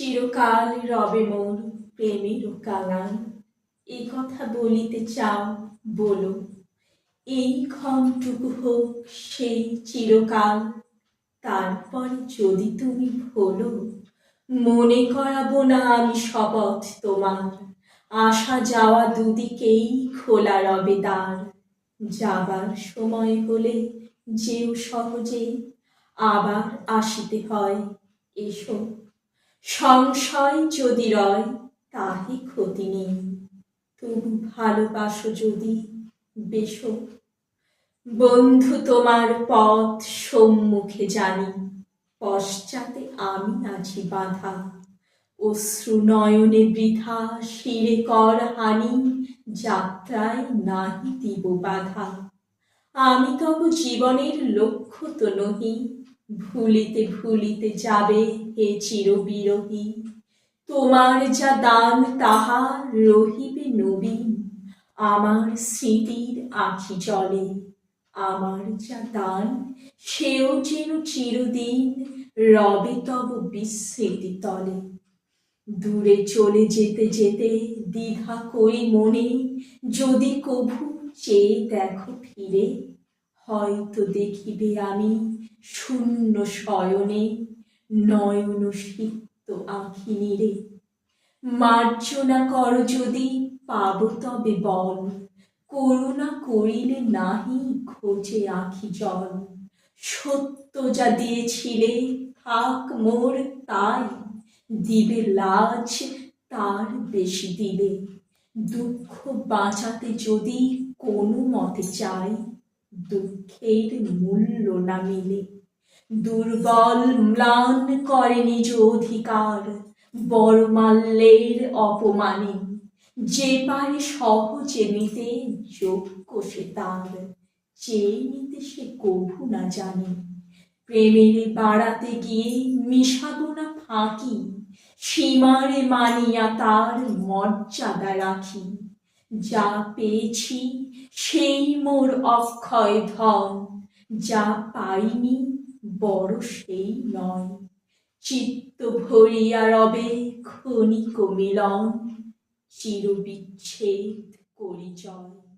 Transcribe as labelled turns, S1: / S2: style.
S1: চিরকাল রবে মোর প্রেমের কাঙাল এ কথা বলিতে চাও, বলো। এই ক্ষণটুকু হোক সেই চিরকাল। তারপরে যদি তুমি ভোলো, মনে করাবো না আমি শপথ তোমার। আসা যাওয়া দুদিকেই খোলা রবে দ্বার। যাবার সময় হলে যেও সহজে, আবার আসিতে হয়, এসো। সংশয় যদি রয় তাহে ক্ষতি নেই। তবু ভালোবাসো যদি, বেশো। বন্ধু, তোমার পথ সম্মুখে জানি। পশ্চাতে আমি আছি বাধা। অশ্রু নয়নে বৃথা, শিরে কর হানি, যাত্রায় নাহি দিব বাধা। আমি তব জীবনের লক্ষ্য তো নহি। ভুলিতে ভুলিতে যাবে হে চিরবিরহী তোমার যা দান, তাহা রহিবে নবীন আমার স্মৃতির আখি জলে, আমার যা দান, সেও যেন চিরদিন রবে তব বিস্মৃতি তলে। দূরে চলে যেতে যেতে দ্বিধা করি মনে, যদি কভু চেয়ে দেখো ফিরে হয়তো দেখিবে আমি শূন্য শয়নে নয়ন সিক্ত আঁখি নিরে মার্জনা কর যদি, পাব তবে বল। করুণা করিলে নাহি খোঁজে আখি জল। সত্য যা দিয়েছিলে, থাক মোর তাই। দিবে লাজ, তার বেশি দিবে। দুঃখ বাঁচাতে যদি কোনো মতে চাই দুঃখের মূল্য না মিলে দুর্বল ম্লান করে নিজ অধিকার। বড় মাল্যের অপমানে যে পারে সহজে নিতে যোগ্য সে তার। চেয়ে নিতে সে কভু না জানে, প্রেমের বাড়াতে গিয়ে মিশাবো না ফাঁকি, সীমারে মানিয়া তার মর্যাদা রাখি। যা পেয়েছি, সেই মোর অক্ষয় ধন। যা পাইনি, বড় সেই নয়। চিত্ত ভরিয়া রবে ক্ষণিক মিলন, চিরবিচ্ছেদ করি জয়